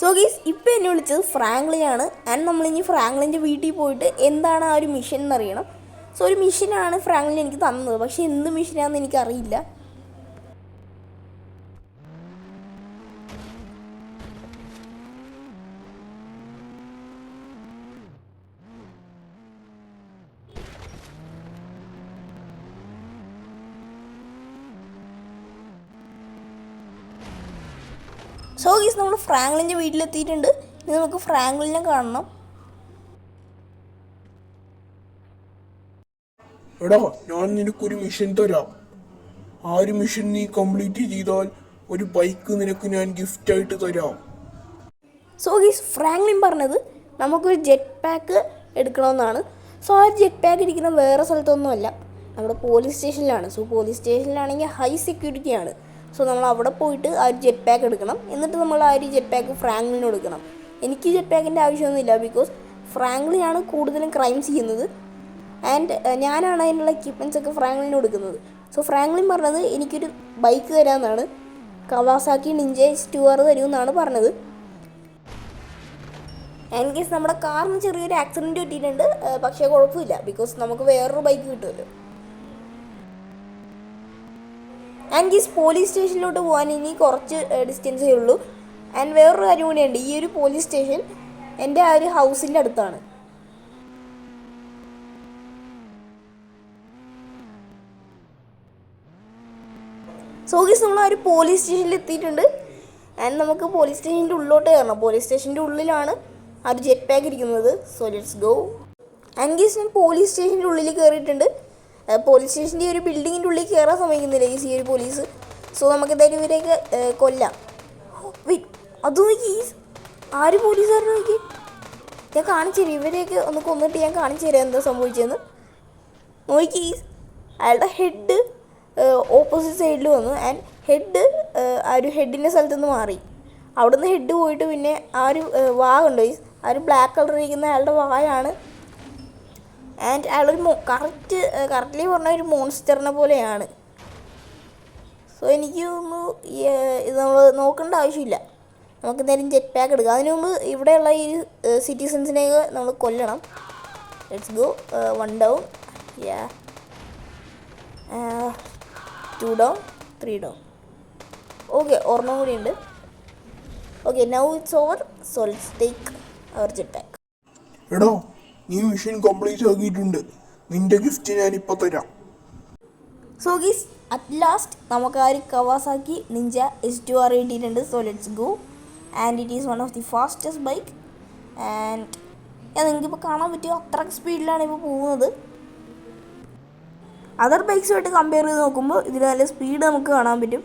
So ഗീസ് ഇപ്പം എന്നെ വിളിച്ചത് ഫ്രാങ്ക്ലിനാണ് ആൻഡ് നമ്മളിനി ഫ്രാങ്ക്ലിന്റെ വീട്ടിൽ പോയിട്ട് എന്താണ് ആ ഒരു മിഷൻ എന്നറിയണം സോ ഒരു മിഷനാണ് ഫ്രാങ്ക്ലിൻ എനിക്ക് തന്നത്. പക്ഷേ എന്ത് മിഷനാണെന്ന് എനിക്കറിയില്ല. സോ ഗീസ് നമ്മൾ ഫ്രാങ്ക്ലിന്റെ വീട്ടിലെത്തിയിട്ടുണ്ട്. ഇനി നമുക്ക് ഫ്രാങ്ക്ലിനെ കാണണം. എടാ ഞാൻ നിനക്കൊരു മിഷൻ തരാം. ആ ഒരു മിഷൻ നീ കംപ്ലീറ്റ് ചെയ്താൽ ഒരു ബൈക്ക് നിനക്ക് ഞാൻ ഗിഫ്റ്റ് ആയിട്ട് തരാം. സോ ഗീസ് ഫ്രാങ്ക്ലിൻ പറഞ്ഞത് നമുക്കൊരു ജെറ്റ് പാക്ക് എടുക്കണമെന്നാണ്. സോ ആ ജെറ്റ് പാക്ക് ഇരിക്കുന്ന വേറെ സ്ഥലത്തൊന്നുമല്ല. നമ്മുടെ പോലീസ് സ്റ്റേഷനിലാണ് സോ പോലീസ് സ്റ്റേഷനിലാണെങ്കിൽ ഹൈ സെക്യൂരിറ്റി ആണ്. സോ നമ്മൾ അവിടെ പോയിട്ട് ആ ഒരു ജെറ്റ് പാക്ക് എടുക്കണം. എന്നിട്ട് നമ്മൾ ആ ഒരു ജെറ്റ് പാക്ക് ഫ്രാങ്ക്ലിന് കൊടുക്കണം. എനിക്ക് ജെറ്റ് പാക്കിന്റെ ആവശ്യമൊന്നുമില്ല ബിക്കോസ് ഫ്രാങ്ക്ലിനാണ് കൂടുതലും ക്രൈം ചെയ്യുന്നത്. ആൻഡ് ഞാനാണ് അതിനുള്ള എക്യുപ്മെന്റ്സ് ഒക്കെ ഫ്രാങ്ക്ലിന് കൊടുക്കുന്നത്. സോ ഫ്രാങ്ക്ലിൻ പറഞ്ഞത് എനിക്കൊരു ബൈക്ക് തരാമെന്നാണ്. കവാസാക്കി നിഞ്ച സ്റ്റുവർ തരുമെന്നാണ് പറഞ്ഞത്. ആൻഡ് കേസ് നമ്മുടെ കാറിന് ചെറിയൊരു ആക്സിഡന്റ് പറ്റിയിട്ടുണ്ട്. പക്ഷേ കുഴപ്പമില്ല. ബിക്കോസ് നമുക്ക് വേറൊരു ബൈക്ക് കിട്ടുമല്ലോ. ആൻഡ് കേസ് പോലീസ് സ്റ്റേഷനിലോട്ട് പോകാൻ ഇനി കുറച്ച് ഡിസ്റ്റൻസേ ഉള്ളൂ. ആൻഡ് വേറൊരു കാര്യം കൂടിയുണ്ട്. ഈ ഒരു പോലീസ് സ്റ്റേഷൻ എന്റെ ആ ഒരു ഹൗസിന്റെ അടുത്താണ്. സോ ഗീസ് നമ്മൾ ആ ഒരു പോലീസ് സ്റ്റേഷനിൽ എത്തിയിട്ടുണ്ട്. ആൻഡ് നമുക്ക് പോലീസ് സ്റ്റേഷന്റെ ഉള്ളിലോട്ട് കയറണം. പോലീസ് സ്റ്റേഷന്റെ ഉള്ളിലാണ് ആ ഒരു ജെറ്റ് പാക്ക് ഇരിക്കുന്നത്. So let's go and guys ഞാൻ പോലീസ് സ്റ്റേഷന്റെ ഉള്ളിൽ കയറിയിട്ടുണ്ട്. പോലീസ് സ്റ്റേഷന്റെ ഒരു ബിൽഡിങ്ങിന്റെ ഉള്ളിൽ കയറാൻ സമ്മതിക്കുന്നില്ല ഈ ഈ ഒരു പോലീസ്. സോ നമുക്ക് എന്തായാലും ഇവരെയൊക്കെ കൊല്ലാം. അത് നോക്കി. ആര് പോലീസുകാരൻ നോക്കി? ഞാൻ കാണിച്ചു തരാം ഇവരെയൊക്കെ ഒന്ന് കൊന്നിട്ട് ഞാൻ കാണിച്ചു തരാം എന്താ സംഭവിച്ചതെന്ന്. നോക്കി അയാളുടെ ഹെഡ് ഓപ്പോസിറ്റ് സൈഡിൽ വന്നു. ആൻഡ് ഹെഡ് ആ ഒരു ഹെഡിന്റെ സ്ഥലത്തു നിന്ന് മാറി. അവിടുന്ന് ഹെഡ് പോയിട്ട് പിന്നെ ആ ഒരു വാ കണ്ടോ ആ ഒരു ബ്ലാക്ക് കളർ ഇരിക്കുന്ന അയാളുടെ വായാണ് ആൻഡ് അയാളൊരു മോ കറക്റ്റ് കറക്റ്റ്ലി പറഞ്ഞ ഒരു മോൺസ്റ്ററിനെ പോലെയാണ്. സോ എനിക്ക് ഏഹ്, ഇത് നമ്മൾ നോക്കേണ്ട ആവശ്യമില്ല. നമുക്ക് എന്തായാലും ജെറ്റ് പാക്ക് എടുക്കാം. അതിനു മുമ്പ് ഇവിടെയുള്ള ഈ സിറ്റിസൺസിനെയൊക്കെ നമ്മൾ കൊല്ലണം. Let's go one down yeah two down three down okay ഒരെണ്ണം കൂടി ഉണ്ട് okay now it's over so let's take our jet pack എടാ നീ മിഷൻ കംപ്ലീറ്റ് ആക്കിയിട്ടുണ്ട്. നിന്റെ ഗിഫ്റ്റ് ഞാൻ ഇപ്പൊ തരാം. സോ ഗീസ് അറ്റ് ലാസ്റ്റ് നമുക്ക് ആ Kawasaki Ninja S two R കിട്ടിയിട്ടുണ്ട് so let's go and it is one of the fastest bike and നിങ്ങൾക്കിപ്പോൾ കാണാൻ പറ്റുമോ അത്ര സ്പീഡിലാണ് ഇപ്പോൾ പോകുന്നത്. അതർ ബൈക്സുമായിട്ട് കമ്പയർ ചെയ്ത് നോക്കുമ്പോൾ ഇതിൽ നല്ല സ്പീഡ് നമുക്ക് കാണാൻ പറ്റും.